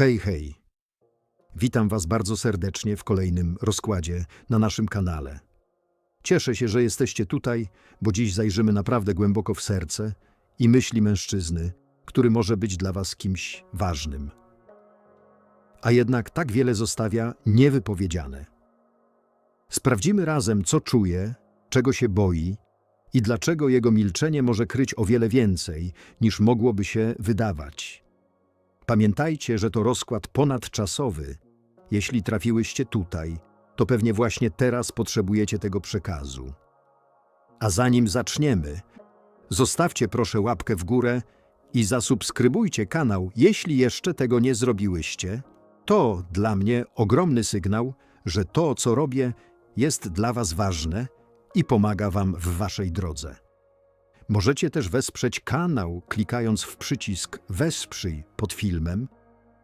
Hej, hej. Witam Was bardzo serdecznie w kolejnym rozkładzie na naszym kanale. Cieszę się, że jesteście tutaj, bo dziś zajrzymy naprawdę głęboko w serce i myśli mężczyzny, który może być dla Was kimś ważnym. A jednak tak wiele zostawia niewypowiedziane. Sprawdzimy razem, co czuje, czego się boi i dlaczego jego milczenie może kryć o wiele więcej, niż mogłoby się wydawać. Pamiętajcie, że to rozkład ponadczasowy. Jeśli trafiłyście tutaj, to pewnie właśnie teraz potrzebujecie tego przekazu. A zanim zaczniemy, zostawcie proszę łapkę w górę i zasubskrybujcie kanał, jeśli jeszcze tego nie zrobiłyście. To dla mnie ogromny sygnał, że to, co robię, jest dla Was ważne i pomaga Wam w Waszej drodze. Możecie też wesprzeć kanał, klikając w przycisk Wesprzyj pod filmem.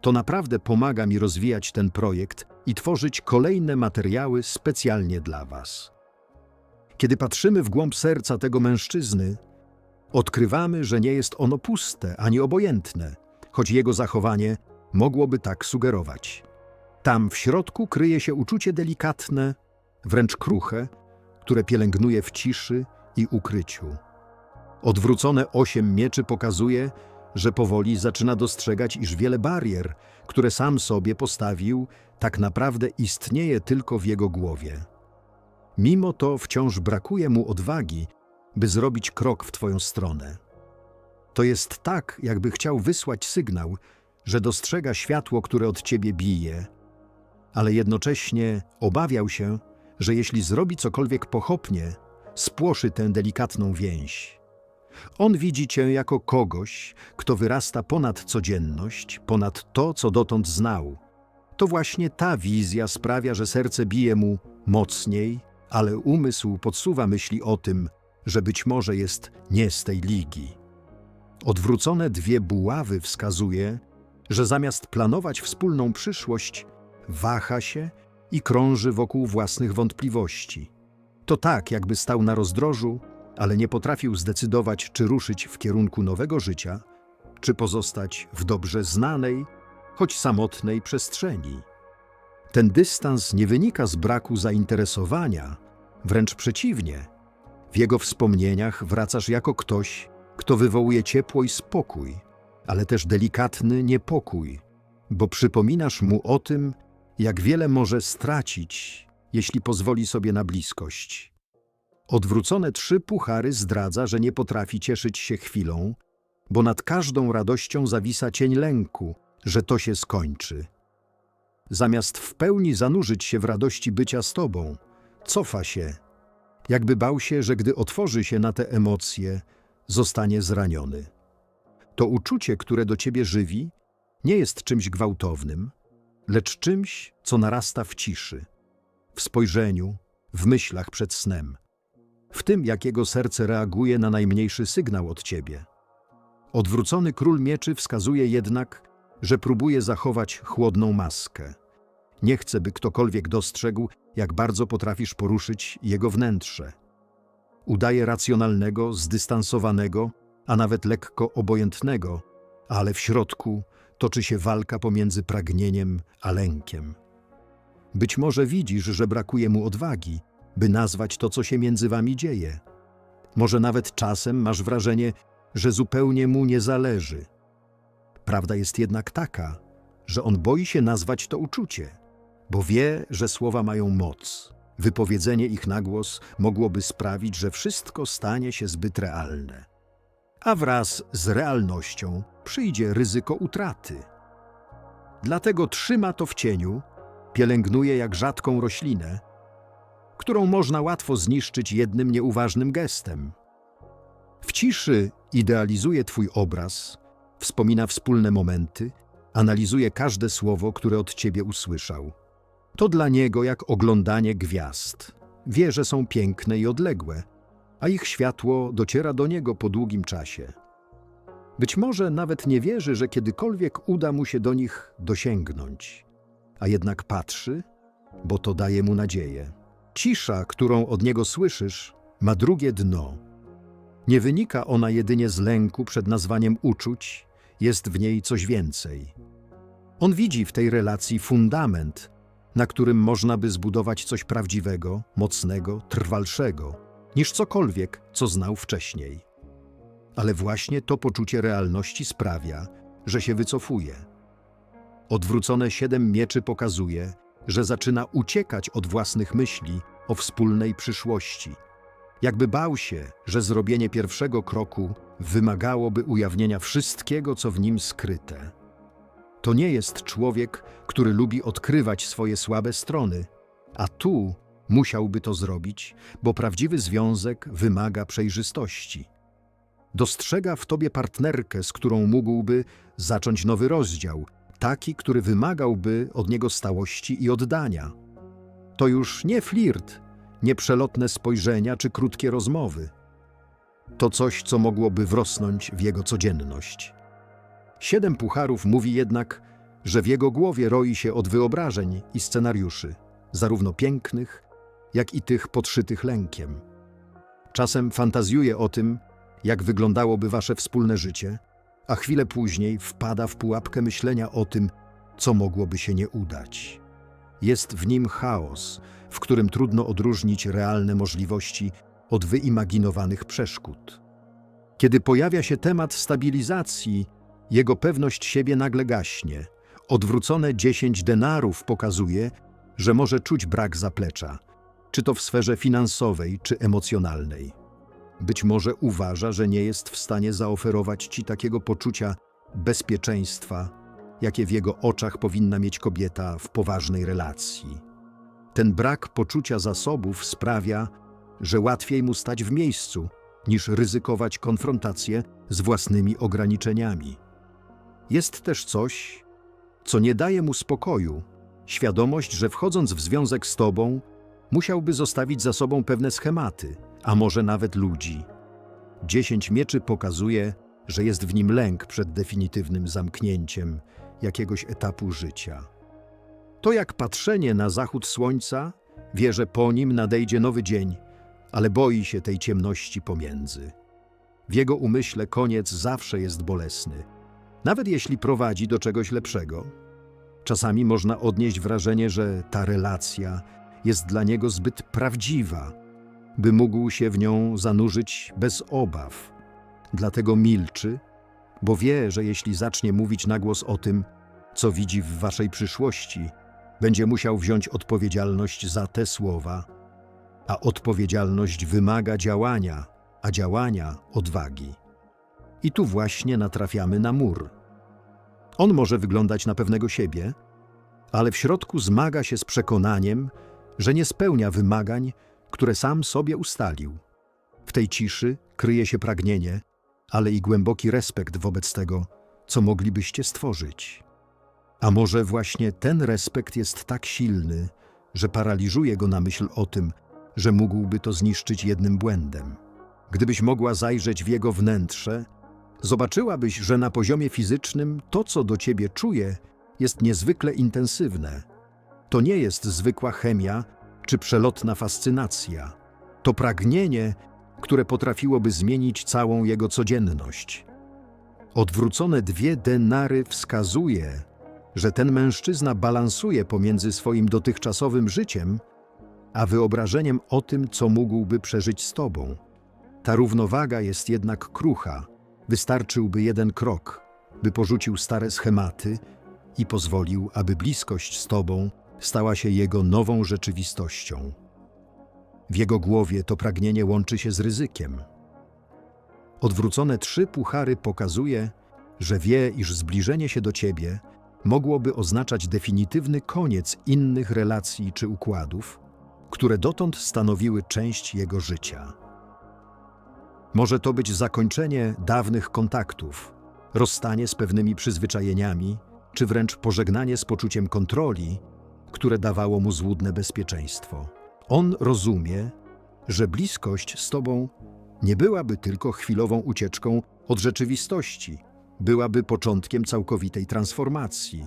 To naprawdę pomaga mi rozwijać ten projekt i tworzyć kolejne materiały specjalnie dla Was. Kiedy patrzymy w głąb serca tego mężczyzny, odkrywamy, że nie jest ono puste ani obojętne, choć jego zachowanie mogłoby tak sugerować. Tam w środku kryje się uczucie delikatne, wręcz kruche, które pielęgnuje w ciszy i ukryciu. Odwrócone osiem mieczy pokazuje, że powoli zaczyna dostrzegać, iż wiele barier, które sam sobie postawił, tak naprawdę istnieje tylko w jego głowie. Mimo to wciąż brakuje mu odwagi, by zrobić krok w twoją stronę. To jest tak, jakby chciał wysłać sygnał, że dostrzega światło, które od ciebie bije, ale jednocześnie obawiał się, że jeśli zrobi cokolwiek pochopnie, spłoszy tę delikatną więź. On widzi cię jako kogoś, kto wyrasta ponad codzienność, ponad to, co dotąd znał. To właśnie ta wizja sprawia, że serce bije mu mocniej, ale umysł podsuwa myśli o tym, że być może jest nie z tej ligi. Odwrócone dwie buławy wskazuje, że zamiast planować wspólną przyszłość, waha się i krąży wokół własnych wątpliwości. To tak, jakby stał na rozdrożu, ale nie potrafił zdecydować, czy ruszyć w kierunku nowego życia, czy pozostać w dobrze znanej, choć samotnej przestrzeni. Ten dystans nie wynika z braku zainteresowania, wręcz przeciwnie. W jego wspomnieniach wracasz jako ktoś, kto wywołuje ciepło i spokój, ale też delikatny niepokój, bo przypominasz mu o tym, jak wiele może stracić, jeśli pozwoli sobie na bliskość. Odwrócone trzy puchary zdradza, że nie potrafi cieszyć się chwilą, bo nad każdą radością zawisa cień lęku, że to się skończy. Zamiast w pełni zanurzyć się w radości bycia z tobą, cofa się, jakby bał się, że gdy otworzy się na te emocje, zostanie zraniony. To uczucie, które do ciebie żywi, nie jest czymś gwałtownym, lecz czymś, co narasta w ciszy, w spojrzeniu, w myślach przed snem, w tym, jak jego serce reaguje na najmniejszy sygnał od ciebie. Odwrócony król mieczy wskazuje jednak, że próbuje zachować chłodną maskę. Nie chce, by ktokolwiek dostrzegł, jak bardzo potrafisz poruszyć jego wnętrze. Udaje racjonalnego, zdystansowanego, a nawet lekko obojętnego, ale w środku toczy się walka pomiędzy pragnieniem a lękiem. Być może widzisz, że brakuje mu odwagi, by nazwać to, co się między wami dzieje. Może nawet czasem masz wrażenie, że zupełnie mu nie zależy. Prawda jest jednak taka, że on boi się nazwać to uczucie, bo wie, że słowa mają moc. Wypowiedzenie ich na głos mogłoby sprawić, że wszystko stanie się zbyt realne. A wraz z realnością przyjdzie ryzyko utraty. Dlatego trzyma to w cieniu, pielęgnuje jak rzadką roślinę, którą można łatwo zniszczyć jednym nieuważnym gestem. W ciszy idealizuje Twój obraz, wspomina wspólne momenty, analizuje każde słowo, które od Ciebie usłyszał. To dla niego jak oglądanie gwiazd. Wie, że są piękne i odległe, a ich światło dociera do niego po długim czasie. Być może nawet nie wierzy, że kiedykolwiek uda mu się do nich dosięgnąć, a jednak patrzy, bo to daje mu nadzieję. Cisza, którą od niego słyszysz, ma drugie dno. Nie wynika ona jedynie z lęku przed nazwaniem uczuć, jest w niej coś więcej. On widzi w tej relacji fundament, na którym można by zbudować coś prawdziwego, mocnego, trwalszego, niż cokolwiek, co znał wcześniej. Ale właśnie to poczucie realności sprawia, że się wycofuje. Odwrócone siedem mieczy pokazuje, że zaczyna uciekać od własnych myśli o wspólnej przyszłości. Jakby bał się, że zrobienie pierwszego kroku wymagałoby ujawnienia wszystkiego, co w nim skryte. To nie jest człowiek, który lubi odkrywać swoje słabe strony, a tu musiałby to zrobić, bo prawdziwy związek wymaga przejrzystości. Dostrzega w tobie partnerkę, z którą mógłby zacząć nowy rozdział, taki, który wymagałby od niego stałości i oddania. To już nie flirt, nie przelotne spojrzenia czy krótkie rozmowy. To coś, co mogłoby wrosnąć w jego codzienność. Siedem pucharów mówi jednak, że w jego głowie roi się od wyobrażeń i scenariuszy, zarówno pięknych, jak i tych podszytych lękiem. Czasem fantazjuje o tym, jak wyglądałoby wasze wspólne życie, a chwilę później wpada w pułapkę myślenia o tym, co mogłoby się nie udać. Jest w nim chaos, w którym trudno odróżnić realne możliwości od wyimaginowanych przeszkód. Kiedy pojawia się temat stabilizacji, jego pewność siebie nagle gaśnie. Odwrócone 10 denarów pokazuje, że może czuć brak zaplecza, czy to w sferze finansowej, czy emocjonalnej. Być może uważa, że nie jest w stanie zaoferować ci takiego poczucia bezpieczeństwa, jakie w jego oczach powinna mieć kobieta w poważnej relacji. Ten brak poczucia zasobów sprawia, że łatwiej mu stać w miejscu, niż ryzykować konfrontację z własnymi ograniczeniami. Jest też coś, co nie daje mu spokoju świadomość, że wchodząc w związek z tobą, musiałby zostawić za sobą pewne schematy, a może nawet ludzi. Dziesięć mieczy pokazuje, że jest w nim lęk przed definitywnym zamknięciem jakiegoś etapu życia. To jak patrzenie na zachód słońca, wie, że po nim nadejdzie nowy dzień, ale boi się tej ciemności pomiędzy. W jego umyśle koniec zawsze jest bolesny, nawet jeśli prowadzi do czegoś lepszego. Czasami można odnieść wrażenie, że ta relacja jest dla niego zbyt prawdziwa, by mógł się w nią zanurzyć bez obaw. Dlatego milczy, bo wie, że jeśli zacznie mówić na głos o tym, co widzi w waszej przyszłości, będzie musiał wziąć odpowiedzialność za te słowa, a odpowiedzialność wymaga działania, a działania odwagi. I tu właśnie natrafiamy na mur. On może wyglądać na pewnego siebie, ale w środku zmaga się z przekonaniem, że nie spełnia wymagań, które sam sobie ustalił. W tej ciszy kryje się pragnienie, ale i głęboki respekt wobec tego, co moglibyście stworzyć. A może właśnie ten respekt jest tak silny, że paraliżuje go na myśl o tym, że mógłby to zniszczyć jednym błędem. Gdybyś mogła zajrzeć w jego wnętrze, zobaczyłabyś, że na poziomie fizycznym to, co do ciebie czuje, jest niezwykle intensywne. To nie jest zwykła chemia czy przelotna fascynacja. To pragnienie, które potrafiłoby zmienić całą jego codzienność. Odwrócone dwie denary wskazuje, że ten mężczyzna balansuje pomiędzy swoim dotychczasowym życiem, a wyobrażeniem o tym, co mógłby przeżyć z tobą. Ta równowaga jest jednak krucha. Wystarczyłby jeden krok, by porzucił stare schematy i pozwolił, aby bliskość z tobą stała się jego nową rzeczywistością. W jego głowie to pragnienie łączy się z ryzykiem. Odwrócone trzy puchary pokazuje, że wie, iż zbliżenie się do ciebie mogłoby oznaczać definitywny koniec innych relacji czy układów, które dotąd stanowiły część jego życia. Może to być zakończenie dawnych kontaktów, rozstanie z pewnymi przyzwyczajeniami, czy wręcz pożegnanie z poczuciem kontroli, które dawało mu złudne bezpieczeństwo. On rozumie, że bliskość z tobą nie byłaby tylko chwilową ucieczką od rzeczywistości, byłaby początkiem całkowitej transformacji.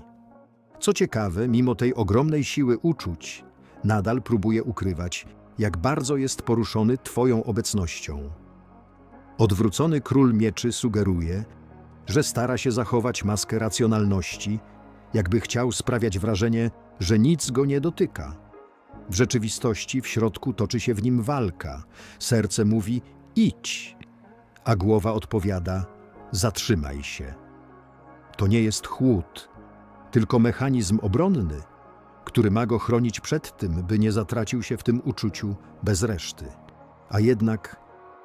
Co ciekawe, mimo tej ogromnej siły uczuć, nadal próbuje ukrywać, jak bardzo jest poruszony Twoją obecnością. Odwrócony król mieczy sugeruje, że stara się zachować maskę racjonalności, jakby chciał sprawiać wrażenie, że nic go nie dotyka. W rzeczywistości w środku toczy się w nim walka. Serce mówi idź, a głowa odpowiada zatrzymaj się. To nie jest chłód, tylko mechanizm obronny, który ma go chronić przed tym, by nie zatracił się w tym uczuciu bez reszty. A jednak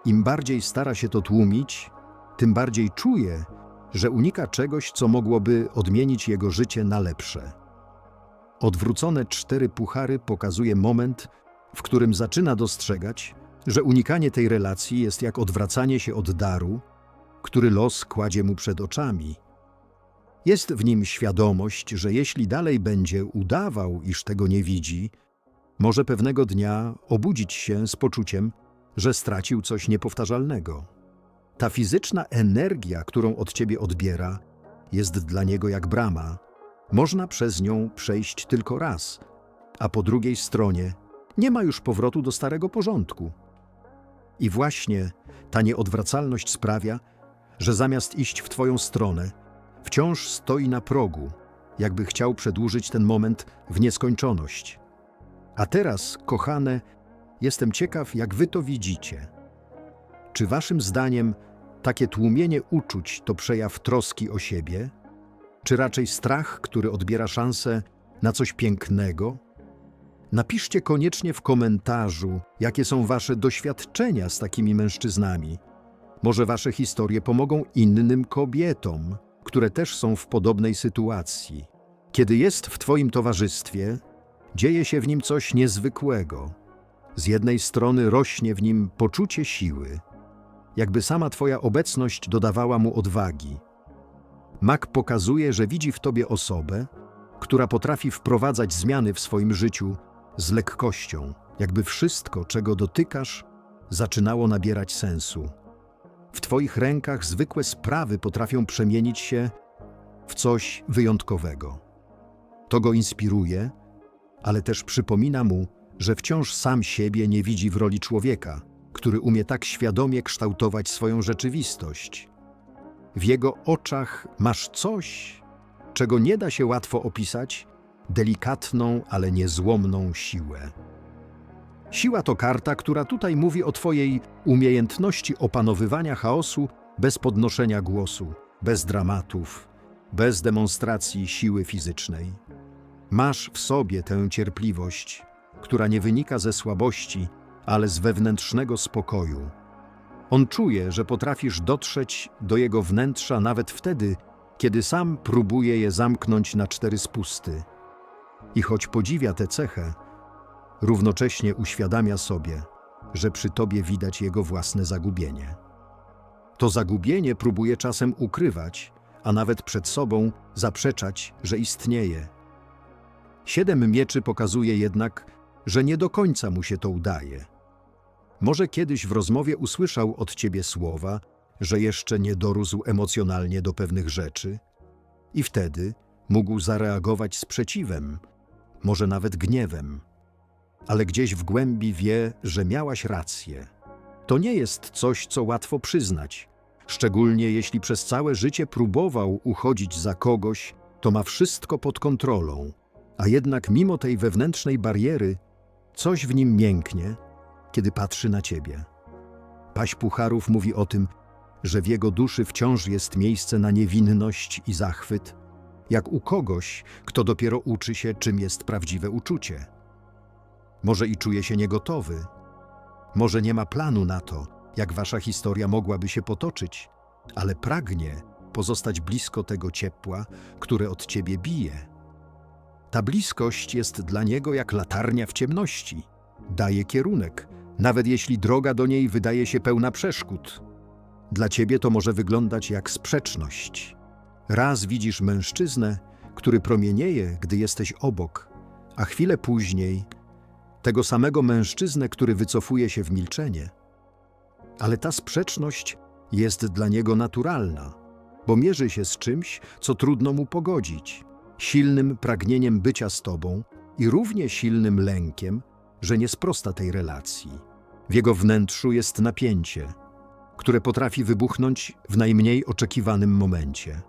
im bardziej stara się to tłumić, tym bardziej czuje, że unika czegoś, co mogłoby odmienić jego życie na lepsze. Odwrócone cztery puchary pokazuje moment, w którym zaczyna dostrzegać, że unikanie tej relacji jest jak odwracanie się od daru, który los kładzie mu przed oczami. Jest w nim świadomość, że jeśli dalej będzie udawał, iż tego nie widzi, może pewnego dnia obudzić się z poczuciem, że stracił coś niepowtarzalnego. Ta fizyczna energia, którą od ciebie odbiera, jest dla niego jak brama. Można przez nią przejść tylko raz, a po drugiej stronie nie ma już powrotu do starego porządku. I właśnie ta nieodwracalność sprawia, że zamiast iść w twoją stronę, wciąż stoi na progu, jakby chciał przedłużyć ten moment w nieskończoność. A teraz, kochane, jestem ciekaw, jak wy to widzicie. Czy waszym zdaniem takie tłumienie uczuć to przejaw troski o siebie, czy raczej strach, który odbiera szansę na coś pięknego? Napiszcie koniecznie w komentarzu, jakie są wasze doświadczenia z takimi mężczyznami. Może wasze historie pomogą innym kobietom, które też są w podobnej sytuacji. Kiedy jest w twoim towarzystwie, dzieje się w nim coś niezwykłego. Z jednej strony rośnie w nim poczucie siły, jakby sama Twoja obecność dodawała mu odwagi. Mak pokazuje, że widzi w Tobie osobę, która potrafi wprowadzać zmiany w swoim życiu z lekkością, jakby wszystko, czego dotykasz, zaczynało nabierać sensu. W Twoich rękach zwykłe sprawy potrafią przemienić się w coś wyjątkowego. To go inspiruje, ale też przypomina mu, że wciąż sam siebie nie widzi w roli człowieka – który umie tak świadomie kształtować swoją rzeczywistość. W jego oczach masz coś, czego nie da się łatwo opisać, delikatną, ale niezłomną siłę. Siła to karta, która tutaj mówi o Twojej umiejętności opanowywania chaosu bez podnoszenia głosu, bez dramatów, bez demonstracji siły fizycznej. Masz w sobie tę cierpliwość, która nie wynika ze słabości, ale z wewnętrznego spokoju. On czuje, że potrafisz dotrzeć do jego wnętrza nawet wtedy, kiedy sam próbuje je zamknąć na cztery spusty. I choć podziwia tę cechę, równocześnie uświadamia sobie, że przy tobie widać jego własne zagubienie. To zagubienie próbuje czasem ukrywać, a nawet przed sobą zaprzeczać, że istnieje. Siedem mieczy pokazuje jednak, że nie do końca mu się to udaje. Może kiedyś w rozmowie usłyszał od ciebie słowa, że jeszcze nie dorósł emocjonalnie do pewnych rzeczy, i wtedy mógł zareagować sprzeciwem, może nawet gniewem. Ale gdzieś w głębi wie, że miałaś rację. To nie jest coś, co łatwo przyznać, szczególnie jeśli przez całe życie próbował uchodzić za kogoś, to ma wszystko pod kontrolą, a jednak mimo tej wewnętrznej bariery coś w nim mięknie kiedy patrzy na ciebie. Paś Pucharów mówi o tym, że w jego duszy wciąż jest miejsce na niewinność i zachwyt, jak u kogoś, kto dopiero uczy się, czym jest prawdziwe uczucie. Może i czuje się niegotowy, może nie ma planu na to, jak wasza historia mogłaby się potoczyć, ale pragnie pozostać blisko tego ciepła, które od ciebie bije. Ta bliskość jest dla niego jak latarnia w ciemności, daje kierunek, nawet jeśli droga do niej wydaje się pełna przeszkód. Dla ciebie to może wyglądać jak sprzeczność. Raz widzisz mężczyznę, który promienieje, gdy jesteś obok, a chwilę później tego samego mężczyznę, który wycofuje się w milczenie. Ale ta sprzeczność jest dla niego naturalna, bo mierzy się z czymś, co trudno mu pogodzić silnym pragnieniem bycia z tobą i równie silnym lękiem, że nie sprosta tej relacji. W jego wnętrzu jest napięcie, które potrafi wybuchnąć w najmniej oczekiwanym momencie.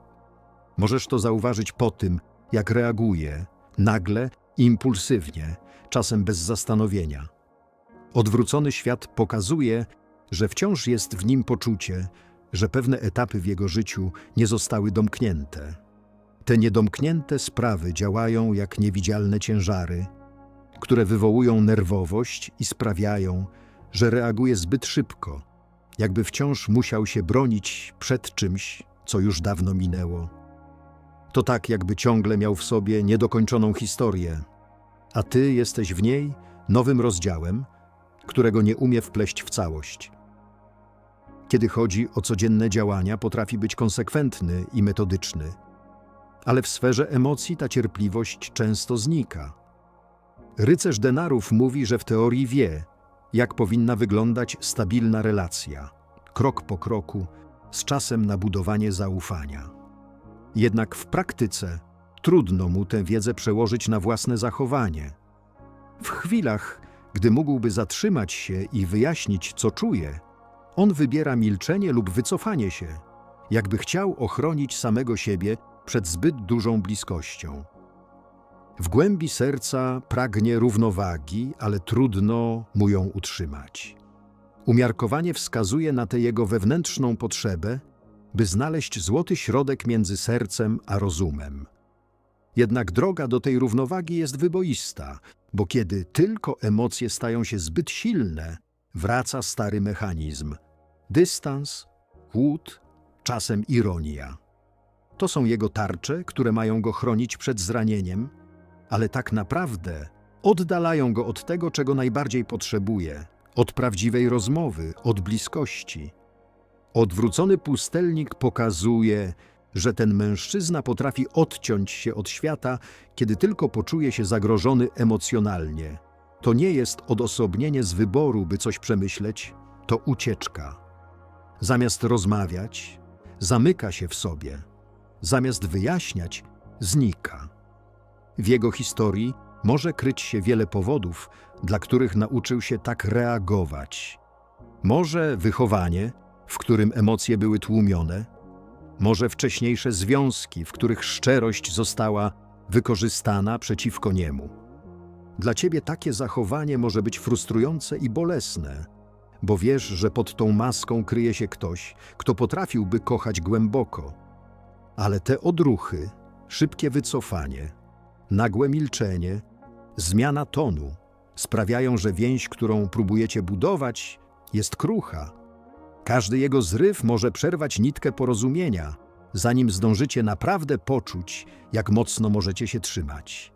Możesz to zauważyć po tym, jak reaguje, nagle impulsywnie, czasem bez zastanowienia. Odwrócony świat pokazuje, że wciąż jest w nim poczucie, że pewne etapy w jego życiu nie zostały domknięte. Te niedomknięte sprawy działają jak niewidzialne ciężary, które wywołują nerwowość i sprawiają, że reaguje zbyt szybko, jakby wciąż musiał się bronić przed czymś, co już dawno minęło. To tak, jakby ciągle miał w sobie niedokończoną historię, a ty jesteś w niej nowym rozdziałem, którego nie umie wpleść w całość. Kiedy chodzi o codzienne działania, potrafi być konsekwentny i metodyczny, ale w sferze emocji ta cierpliwość często znika. Rycerz denarów mówi, że w teorii wie, jak powinna wyglądać stabilna relacja, krok po kroku, z czasem na budowanie zaufania. Jednak w praktyce trudno mu tę wiedzę przełożyć na własne zachowanie. W chwilach, gdy mógłby zatrzymać się i wyjaśnić, co czuje, on wybiera milczenie lub wycofanie się, jakby chciał ochronić samego siebie przed zbyt dużą bliskością. W głębi serca pragnie równowagi, ale trudno mu ją utrzymać. Umiarkowanie wskazuje na tę jego wewnętrzną potrzebę, by znaleźć złoty środek między sercem a rozumem. Jednak droga do tej równowagi jest wyboista, bo kiedy tylko emocje stają się zbyt silne, wraca stary mechanizm dystans, głód, czasem ironia. To są jego tarcze, które mają go chronić przed zranieniem, ale tak naprawdę oddalają go od tego, czego najbardziej potrzebuje od prawdziwej rozmowy, od bliskości. Odwrócony pustelnik pokazuje, że ten mężczyzna potrafi odciąć się od świata, kiedy tylko poczuje się zagrożony emocjonalnie. To nie jest odosobnienie z wyboru, by coś przemyśleć, to ucieczka. Zamiast rozmawiać, zamyka się w sobie, zamiast wyjaśniać, znika. W jego historii może kryć się wiele powodów, dla których nauczył się tak reagować. Może wychowanie, w którym emocje były tłumione, może wcześniejsze związki, w których szczerość została wykorzystana przeciwko niemu. Dla ciebie takie zachowanie może być frustrujące i bolesne, bo wiesz, że pod tą maską kryje się ktoś, kto potrafiłby kochać głęboko. Ale te odruchy, szybkie wycofanie, nagłe milczenie, zmiana tonu sprawiają, że więź, którą próbujecie budować, jest krucha. Każdy jego zryw może przerwać nitkę porozumienia, zanim zdążycie naprawdę poczuć, jak mocno możecie się trzymać.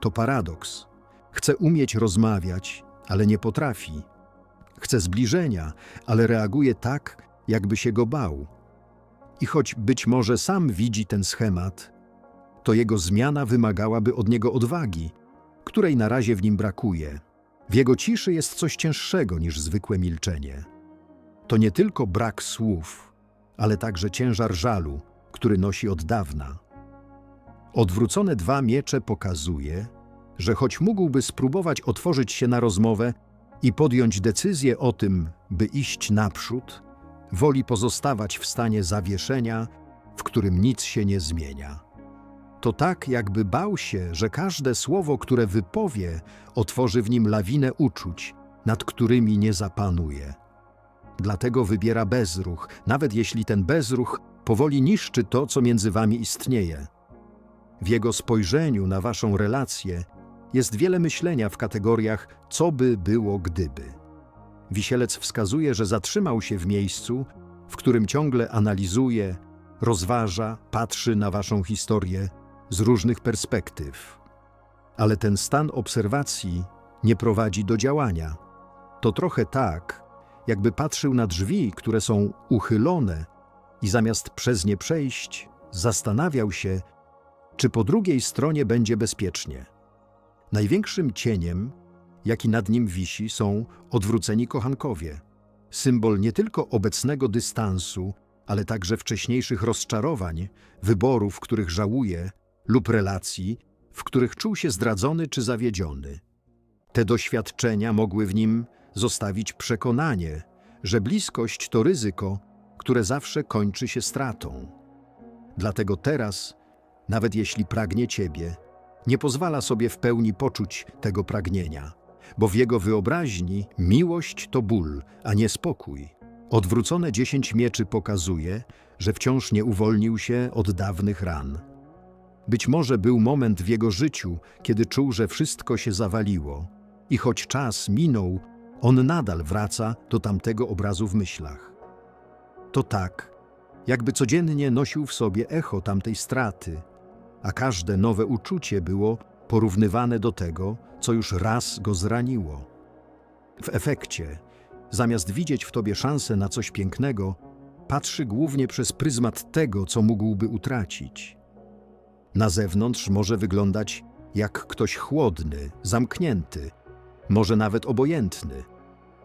To paradoks. Chce umieć rozmawiać, ale nie potrafi. Chce zbliżenia, ale reaguje tak, jakby się go bał. I choć być może sam widzi ten schemat, to jego zmiana wymagałaby od niego odwagi, której na razie w nim brakuje. W jego ciszy jest coś cięższego niż zwykłe milczenie. To nie tylko brak słów, ale także ciężar żalu, który nosi od dawna. Odwrócone dwa miecze pokazuje, że choć mógłby spróbować otworzyć się na rozmowę i podjąć decyzję o tym, by iść naprzód, woli pozostawać w stanie zawieszenia, w którym nic się nie zmienia. To tak, jakby bał się, że każde słowo, które wypowie, otworzy w nim lawinę uczuć, nad którymi nie zapanuje. Dlatego wybiera bezruch, nawet jeśli ten bezruch powoli niszczy to, co między wami istnieje. W jego spojrzeniu na waszą relację jest wiele myślenia w kategoriach co by było gdyby. Wisielec wskazuje, że zatrzymał się w miejscu, w którym ciągle analizuje, rozważa, patrzy na waszą historię z różnych perspektyw. Ale ten stan obserwacji nie prowadzi do działania. To trochę tak, jakby patrzył na drzwi, które są uchylone i zamiast przez nie przejść, zastanawiał się, czy po drugiej stronie będzie bezpiecznie. Największym cieniem, jaki nad nim wisi, są odwróceni kochankowie. Symbol nie tylko obecnego dystansu, ale także wcześniejszych rozczarowań, wyborów, których żałuje, lub relacji, w których czuł się zdradzony czy zawiedziony. Te doświadczenia mogły w nim zostawić przekonanie, że bliskość to ryzyko, które zawsze kończy się stratą. Dlatego teraz nawet jeśli pragnie ciebie, nie pozwala sobie w pełni poczuć tego pragnienia, bo w jego wyobraźni miłość to ból, a nie spokój. Odwrócone dziesięć mieczy pokazuje, że wciąż nie uwolnił się od dawnych ran. Być może był moment w jego życiu, kiedy czuł, że wszystko się zawaliło, i choć czas minął, on nadal wraca do tamtego obrazu w myślach. To tak, jakby codziennie nosił w sobie echo tamtej straty, a każde nowe uczucie było porównywane do tego, co już raz go zraniło. W efekcie, zamiast widzieć w tobie szansę na coś pięknego, patrzy głównie przez pryzmat tego, co mógłby utracić. Na zewnątrz może wyglądać jak ktoś chłodny, zamknięty, może nawet obojętny,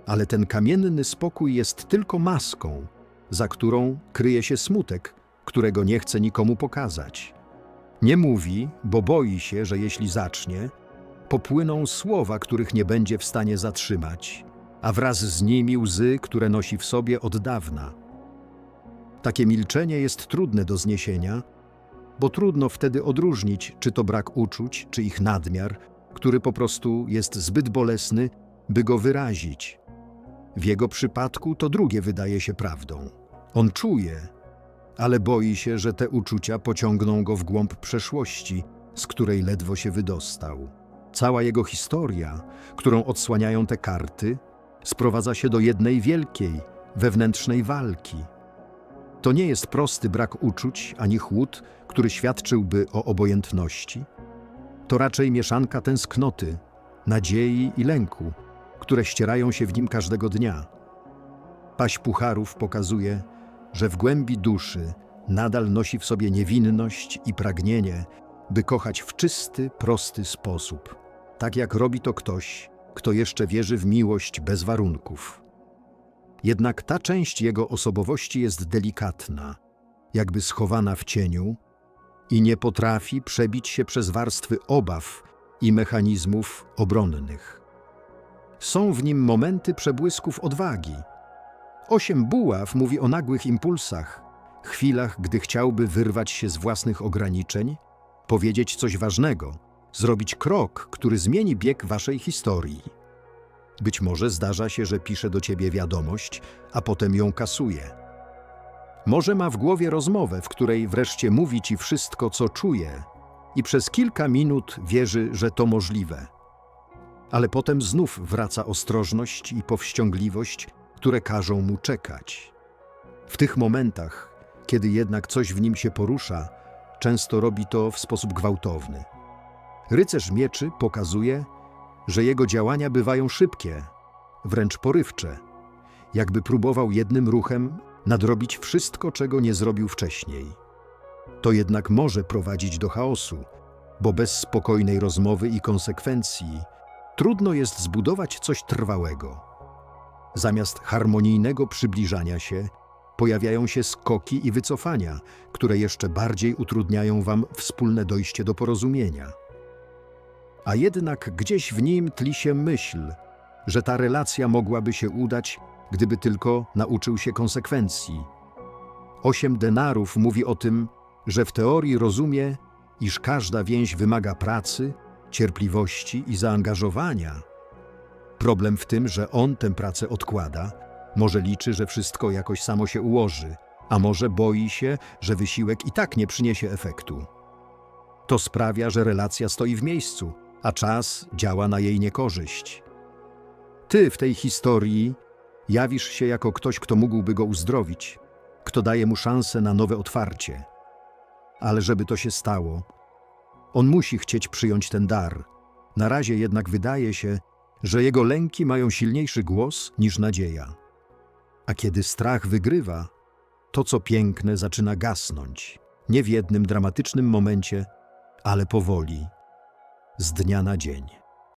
ale ten kamienny spokój jest tylko maską, za którą kryje się smutek, którego nie chce nikomu pokazać. Nie mówi, bo boi się, że jeśli zacznie, popłyną słowa, których nie będzie w stanie zatrzymać, a wraz z nimi łzy, które nosi w sobie od dawna. Takie milczenie jest trudne do zniesienia, bo trudno wtedy odróżnić, czy to brak uczuć, czy ich nadmiar, który po prostu jest zbyt bolesny, by go wyrazić. W jego przypadku to drugie wydaje się prawdą. On czuje, ale boi się, że te uczucia pociągną go w głąb przeszłości, z której ledwo się wydostał. Cała jego historia, którą odsłaniają te karty, sprowadza się do jednej wielkiej, wewnętrznej walki. To nie jest prosty brak uczuć ani chłód, który świadczyłby o obojętności. To raczej mieszanka tęsknoty, nadziei i lęku, które ścierają się w nim każdego dnia. Paść pucharów pokazuje, że w głębi duszy nadal nosi w sobie niewinność i pragnienie, by kochać w czysty, prosty sposób, tak jak robi to ktoś, kto jeszcze wierzy w miłość bez warunków. Jednak ta część jego osobowości jest delikatna, jakby schowana w cieniu i nie potrafi przebić się przez warstwy obaw i mechanizmów obronnych. Są w nim momenty przebłysków odwagi. Osiem buław mówi o nagłych impulsach, chwilach, gdy chciałby wyrwać się z własnych ograniczeń, powiedzieć coś ważnego, zrobić krok, który zmieni bieg waszej historii. Być może zdarza się, że pisze do ciebie wiadomość, a potem ją kasuje. Może ma w głowie rozmowę, w której wreszcie mówi ci wszystko, co czuje, i przez kilka minut wierzy, że to możliwe. Ale potem znów wraca ostrożność i powściągliwość, które każą mu czekać. W tych momentach, kiedy jednak coś w nim się porusza, często robi to w sposób gwałtowny. Rycerz mieczy pokazuje, że jego działania bywają szybkie, wręcz porywcze, jakby próbował jednym ruchem nadrobić wszystko, czego nie zrobił wcześniej. To jednak może prowadzić do chaosu, bo bez spokojnej rozmowy i konsekwencji trudno jest zbudować coś trwałego. Zamiast harmonijnego przybliżania się, pojawiają się skoki i wycofania, które jeszcze bardziej utrudniają wam wspólne dojście do porozumienia. A jednak gdzieś w nim tli się myśl, że ta relacja mogłaby się udać, gdyby tylko nauczył się konsekwencji. Osiem denarów mówi o tym, że w teorii rozumie, iż każda więź wymaga pracy, cierpliwości i zaangażowania. Problem w tym, że on tę pracę odkłada, może liczy, że wszystko jakoś samo się ułoży, a może boi się, że wysiłek i tak nie przyniesie efektu. To sprawia, że relacja stoi w miejscu, a czas działa na jej niekorzyść. Ty w tej historii jawisz się jako ktoś, kto mógłby go uzdrowić, kto daje mu szansę na nowe otwarcie. Ale żeby to się stało, on musi chcieć przyjąć ten dar. Na razie jednak wydaje się, że jego lęki mają silniejszy głos niż nadzieja. A kiedy strach wygrywa, to co piękne zaczyna gasnąć, nie w jednym dramatycznym momencie, ale powoli, z dnia na dzień.